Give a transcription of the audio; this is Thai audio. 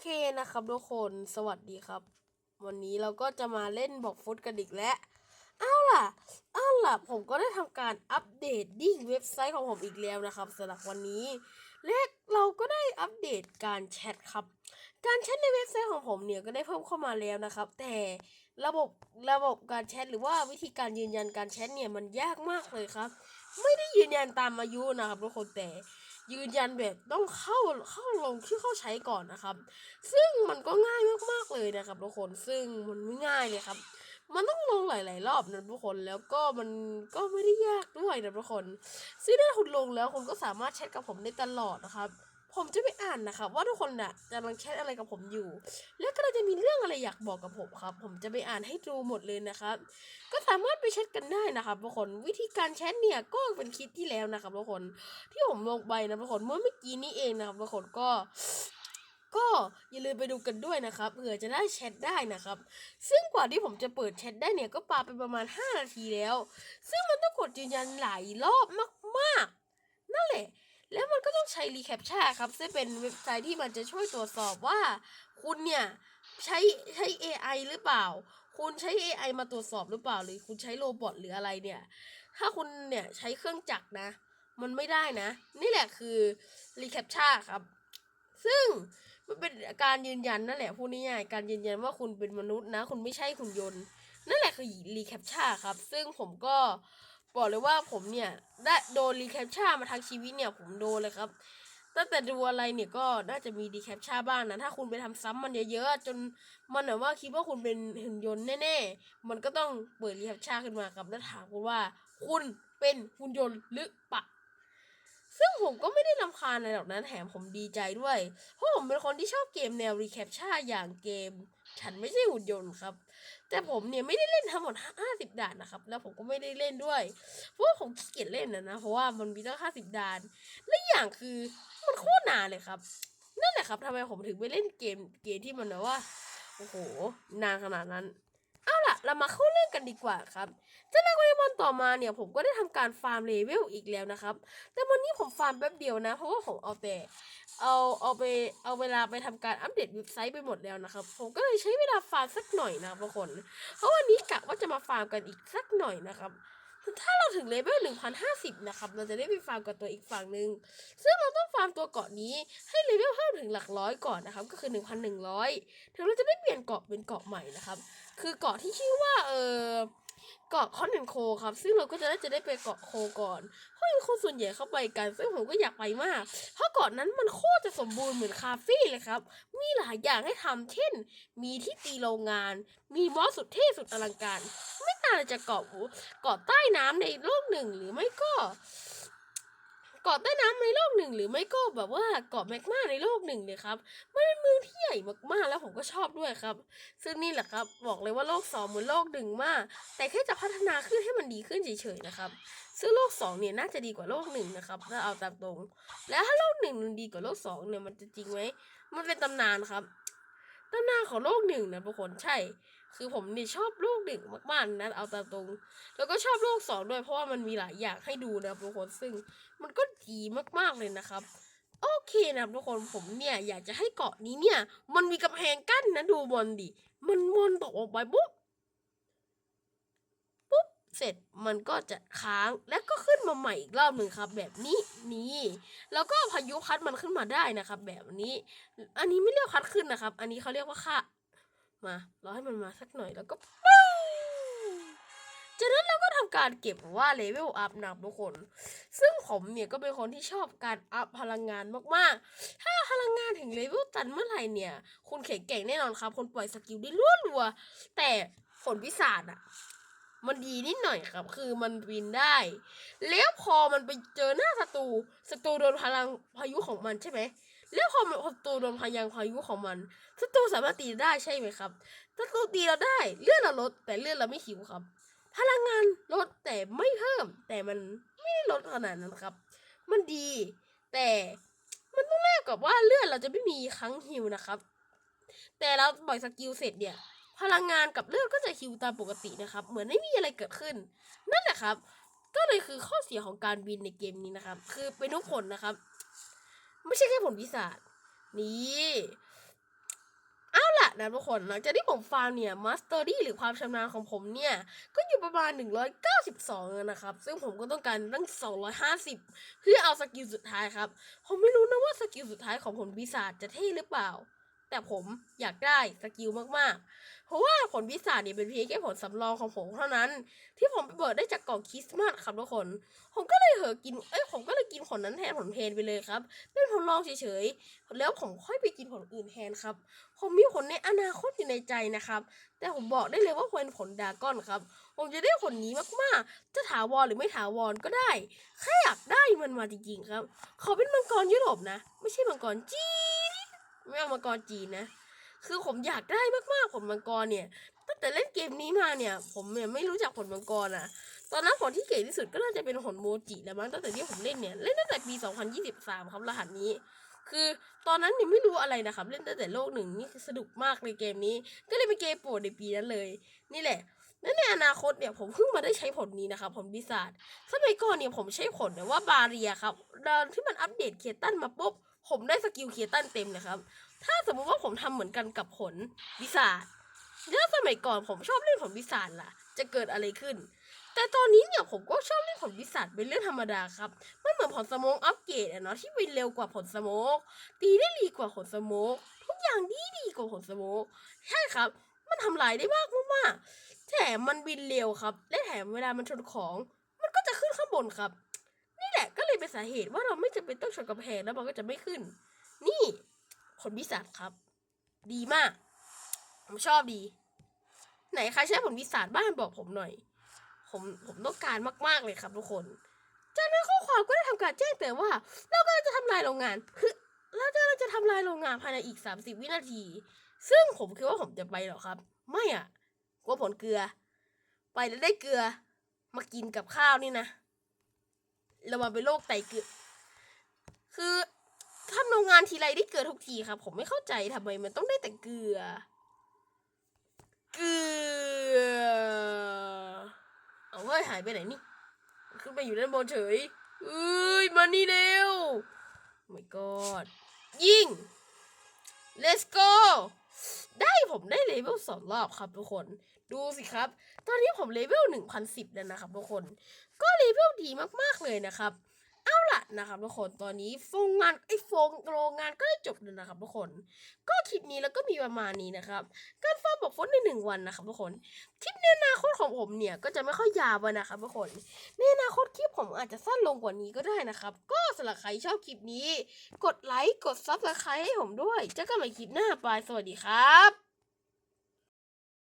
เคนะครับทุกคนสวัสดีครับ วันนี้เราก็จะมาเล่นบอกฟุตกันอีกแล้วเอาล่ะเอาล่ะ ผมก็ได้ทำการอัปเดตดิ้งเว็บไซต์ของผมอีกแล้วนะครับสำหรับวันนี้และเราก็ได้อัปเดตการแชทครับ การแชทในเว็บไซต์ของผมเนี่ยก็ได้เพิ่มเข้ามาแล้วนะครับ แต่ระบบระบบการแชทหรือว่าวิธีการยืนยันการแชทเนี่ยมันยากมากเลยครับ ไม่ได้ยืนยันตามอายุนะครับทุกคนแต่ ยืนยันแบบต้องเข้าเข้าลงที่เข้าใช้ก่อนนะครับ ซึ่งมันก็ง่ายมากๆเลยนะครับทุกคนซึ่งมันไม่ง่ายเลยครับ มันต้องลงหลาย ๆ รอบนะทุกคนแล้วก็มันก็ไม่ได้ยากด้วยนะทุกคนซึ่งถ้าคุณลงแล้วคุณก็สามารถแชทกับผมได้ตลอดนะครับ ผมจะไปอ่านนะครับว่าทุกคนน่ะกำลังแชทอะไรกับผมอยู่ แล้วก็จะมีเรื่องอะไรอยากบอกกับผมครับ ผมจะไปอ่านให้ดูหมดเลยนะครับ ก็สามารถไปแชทกันได้นะครับทุกคนวิธีการแชทเนี่ยก็เป็นคลิปที่แล้วนะครับทุกคนที่ผมลงไปนะทุกคนเมื่อเมื่อกี้นี้เองนะครับทุกคนก็ก็อย่าลืมไปดูกันด้วยนะครับเผื่อจะได้แชทได้นะครับ ซึ่งกว่าที่ผมจะเปิดแชทได้เนี่ยก็ปาไปประมาณ 5 นาทีแล้ว ซึ่งมันต้องกดยืนยันหลายรอบมากๆ นั่นแหละ แล้วมันก็ต้องใช้รีแคปชั่นครับซึ่งเป็นเว็บไซต์ที่มันจะช่วยตรวจสอบว่า คุณเนี่ยใช้ใช้ AI หรือเปล่า คุณใช้ AI มาตรวจสอบหรือเปล่า หรือคุณใช้โรบอทหรืออะไรเนี่ย ถ้าคุณเนี่ยใช้เครื่องจักรนะ มันไม่ได้นะ นี่แหละคือรีแคปชั่นครับ ซึ่งมันเป็นการยืนยันนั่นแหละพูดง่ายๆการยืนยันว่าคุณเป็นมนุษย์นะ คุณไม่ใช่หุ่นยนต์ นั่นแหละคือรีแคปชั่นครับ ซึ่งผมก็ บอกเลยว่าผมเนี่ยได้โดนรีแคปชั่นมาทั้งชีวิตเนี่ยผมโดนเลยครับ ตั้งแต่ดูอะไรเนี่ยก็น่าจะมีดีแคปชั่นบ้างนะถ้าคุณไปทำซ้ำมันเยอะๆจนมันแบบว่าคิดว่าคุณเป็นหุ่นยนต์แน่ๆมันก็ต้องเปิดรีแคปชั่นขึ้นมาครับแล้วถามคุณว่า คุณเป็นหุ่นยนต์หรือเปล่า ซึ่งผมก็ไม่ได้รำคาญอะไรหรอกนะแถมผมดีใจด้วย เพราะผมเป็นคนที่ชอบเกมแนวรีแคปชั่นอย่างเกม ฉันไม่ใช่หุ่นยนต์ครับ แต่ผมเนี่ยไม่ได้เล่นทั้งหมด 50 ด่านนะครับ แล้วผมก็ไม่ได้เล่นด้วย เพราะว่าผมขี้เกียจเล่นนะนะ เพราะว่ามันมีตั้ง 50 ด่าน และอย่างคือมันโคตรนานเลยครับ นั่นแหละครับทำไมผมถึงไปเล่นเกมเกมที่มันแบบว่า โอ้โห นานขนาดนั้น เอาล่ะ เรามาเข้าเรื่องกันดีกว่าครับจากนั้นในวันต่อมาเนี่ยผมก็ได้ทำการฟาร์มเลเวลอีกแล้วนะครับ แต่วันนี้ผมฟาร์มแป๊บเดียวนะ เพราะว่าผมเอาแต่เอาเอาไปเอาเวลาไปทำการอัปเดตเว็บไซต์ไปหมดแล้วนะครับ ผมก็เลยใช้เวลาฟาร์มสักหน่อยนะบทุกคน เพราะวันนี้กะว่าจะมาฟาร์มกันอีกสักหน่อยนะครับ ถ้าเราถึงเลเวล1050 นะครับ เราจะได้ไปฟาร์มกับตัวอีกฝั่งหนึ่ง ซึ่งเราต้องฟาร์มตัวเกาะนี้ให้เลเวลเพิ่มถึงหลักร้อยก่อนนะครับ ก็คือ 1,100 ถึงเราจะได้เปลี่ยนเกาะเป็นเกาะใหม่นะครับ คือเกาะที่ชื่อว่าเออ เกาะคอนเทนโคครับ ซึ่งเราก็จะได้จะได้ไปเกาะโคก่อนเพราะคนส่วนใหญ่เข้าไปกัน ซึ่งผมก็อยากไปมาก เพราะเกาะนั้นมันโคตรจะสมบูรณ์เหมือนคาเฟ่เลยครับ มีหลายอย่างให้ทำเช่น มีที่ตีโรงงาน มีมอสสุดเท่สุดอลังการ ไม่ต่างจากเกาะหูเกาะใต้น้ำในโลกหนึ่งหรือไม่ก็ เกาะใต้น้ำในโลกหนึ่ง หรือไม่ก็แบบว่าเกาะแมกมาในโลกหนึ่งเลยครับมันเป็นเมืองที่ใหญ่มากๆแล้วผมก็ชอบด้วยครับ ซึ่งนี่แหละครับบอกเลยว่าโลกสองเหมือนโลกหนึ่งมาก แต่แค่จะพัฒนาขึ้นให้มันดีขึ้นเฉยๆนะครับซึ่งโลกสองเนี่ยน่าจะดีกว่าโลกหนึ่งนะครับถ้าเอาตามตรง แล้วถ้าโลกหนึ่งมันดีกว่าโลกสองเนี่ยมันจะจริงไหมมันเป็นตำนานครับตำนานของโลกหนึ่งนะทุกคนใช่ คือผมเนี่ยชอบโลกหนึ่งมากๆนะเอาตามตรง แล้วก็ชอบโลกสองด้วยเพราะว่ามันมีหลายอย่างให้ดูนะครับทุกคนซึ่งมันก็ดีมากๆเลยนะครับ โอเคนะครับทุกคนผมเนี่ยอยากจะให้เกาะนี้เนี่ย มันมีกำแพงกั้นนะดูบอลดิมันมนตกออกไปปุ๊บปุ๊บเสร็จมันก็จะค้างแล้วก็ขึ้นมาใหม่อีกรอบหนึ่งครับ แบบนี้นี่แล้วก็พายุพัดมันขึ้นมาได้นะครับ แบบนี้ อันนี้ไม่เรียกพัดขึ้นนะครับ อันนี้เขาเรียกว่าค่ะ มาเราให้มันมาสักหน่อยแล้วก็ปู้จากนั้นเราก็ทำการเก็บว่าเลเวลอัพนับทุกคน ซึ่งผมเนี่ยก็เป็นคนที่ชอบการอัพพลังงานมากๆ ถ้าพลังงานถึงเลเวลตันเมื่อไหร่เนี่ย คุณแข็งแกร่งแน่นอนครับ คนปล่อยสกิลได้รัวๆแต่ผลพิศาจอะมันดีนิดหน่อยครับ คือมันบินได้ แล้วพอมันไปเจอหน้าศัตรูศัตรูโดนพลังพายุของมันใช่ไหม แล้วพอมันศัตรูโดนพลังพายุของมันศัตรูสามารถตีได้ใช่ไหมครับศัตรูตีเราได้เลือดเราลด แต่เลือดเราไม่หิวครับ พลังงานลดแต่ไม่เพิ่ม แต่มันไม่ได้ลดขนาดนั้นครับ มันดี แต่มันต้องแลกกับว่าเลือดเราจะไม่มีครั้งฮิวนะครับ แต่เราปล่อยสกิลเสร็จเนี่ย พลังงานกับเลือดก็จะฮิวตามปกตินะครับ เหมือนไม่มีอะไรเกิดขึ้น นั่นแหละครับ ก็เลยคือข้อเสียของการบินในเกมนี้นะครับ คือเป็นทุกผลนะครับ ไม่ใช่แค่ผลพิศาจนี่เอาละนะทุกคนหลังจากที่ผมฟาร์มเนี่ยมาสเตอรี่หรือความชำนาญของผมเนี่ย ก็อยู่ประมาณ 192แล้วนะครับ ซึ่งผมก็ต้องการตั้ง 250 เพื่อเอาสกิลสุดท้ายครับ ผมไม่รู้นะว่าสกิลสุดท้ายของผลปีศาจจะเท่หรือเปล่า แต่ผมอยากได้สกิลมากๆ เพราะว่าผลปีศาเนี่ยเป็นเพียงแค่ผลสำรองของผมเท่านั้น ที่ผมไปเบิดได้จากกล่องคริสต์มาสครับทุกคน ผมก็เลยเหอะกิน เอ้ยผมก็เลยกินผลนั้นแทนผลเพนไปเลยครับ เป็นผลรองเฉยๆ แล้วผมค่อยไปกินผลอื่นแทนครับ ผมมีผลในอนาคตอยู่ในใจนะครับ แต่ผมบอกได้เลยว่าเป็นผลดาก้อนครับ ผมจะได้ผลนี้มากๆ จะถาวรหรือไม่ถาวรก็ได้แค่อยากได้มันมาจริงๆครับ ขอเป็นมังกรยุโรปนะ ไม่ใช่มังกรจี เอามังกรจีนนะ คือผมอยากได้มากๆผลมังกรเนี่ย ตั้งแต่เล่นเกมนี้มาเนี่ย ผมเนี่ยไม่รู้จักผลมังกรอะ ตอนนั้นผลที่เก่งที่สุดก็น่าจะเป็นผลโมจิแล้วมั้งตั้งแต่ที่ผมเล่นเนี่ย เล่นตั้งแต่ปี 2023 ครับรหัสนี้ คือตอนนั้นเนี่ยไม่รู้อะไรนะครับ เล่นตั้งแต่โลกหนึ่งนี่สนุกมากเลยเกมนี้ ก็เลยเป็นเกมโปรดในปีนั้นเลย นี่แหละและในอนาคตเนี่ยผมเพิ่งมาได้ใช้ผลนี้นะครับผลปีศาจสมัยก่อนเนี่ยผมใช้ผลเนี่ยว่าบาเรียครับตอนที่มันอัปเดตเคตันมาปุ๊บ ผมได้สกิลเคียตันเต็มเลยครับ ถ้าสมมุติว่าผมทำเหมือนกันกับผลปีศาจแล้วสมัยก่อนผมชอบเล่นผลปีศาจล่ะ จะเกิดอะไรขึ้น แต่ตอนนี้เนี่ยผมก็ชอบเล่นผลปีศาจเป็นเรื่องธรรมดาครับมันเหมือนผลสโมกอัปเกรดอะเนาะที่วินเร็วกว่าผลสโมกตีได้ดีกว่าผลสโมกทุกอย่างดีดีกว่าผลสโมกใช่ครับ มันทำลายได้มากมากแถมมันบินเร็วครับ และแถมเวลามันชนของ มันก็จะขึ้นข้างบนครับ เป็นสาเหตุว่าเราไม่จำเป็นต้องชนกำแพงแล้วมันก็จะไม่ขึ้น นี่ผลพิศาจครับ ดีมาก ผมชอบดี ไหนใครใช้ผลพิศาจบ้านบอกผมหน่อย ผมผมต้องการมากๆเลยครับทุกคน จากนั้นข้อความก็ได้ทำการแจ้งเตือนว่า เรากำลังจะทำลายโรงงานคือเรากำลังจะทำลายโรงงานภายในอีก 30 วินาที ซึ่งผมคิดว่าผมจะไปหรอครับ ไม่อะกลัวผลเกลือ ไปแล้วได้เกลือ มากินกับข้าวนี่นะ รามาเป็นโรคไตเกลือคือทำโรงงานทีไรได้เกลือทุกทีครับ ผมไม่เข้าใจทำไมมันต้องได้แต่เกลือ เกลือ เอาเฮ้ยหายไปไหนนี่ ขึ้นไปอยู่ด้านบนเฉยเอ้ยมานี่เร็ว my god ยิง let's go ได้ผมได้เลเวลสองรอบครับทุกคน ดูสิครับ ตอนนี้ผมเลเวลหนึ่งพันสิบแล้วนะครับทุกคน ก็เลเวลดีมากๆเลยนะครับ เอาล่ะนะครับทุกคนตอนนี้โฟงงานไอ้โฟงโรงงานก็ได้จบแล้วนะครับทุกคน ก็คลิปนี้แล้วก็มีประมาณนี้นะครับการฟ้าบอกฟอนในหนึ่งวันนะครับทุกคนคลิปในอนาคตของผมเนี่ยก็จะไม่ค่อยยาวนะครับทุกคนในอนาคตคลิปผมอาจจะสั้นลงกว่านี้ก็ได้นะครับ ก็สำหรับใครชอบคลิปนี้ กดไลค์กดซับสไครต์ให้ผมด้วยเจอกันใหม่คลิปหน้าบายสวัสดีครับ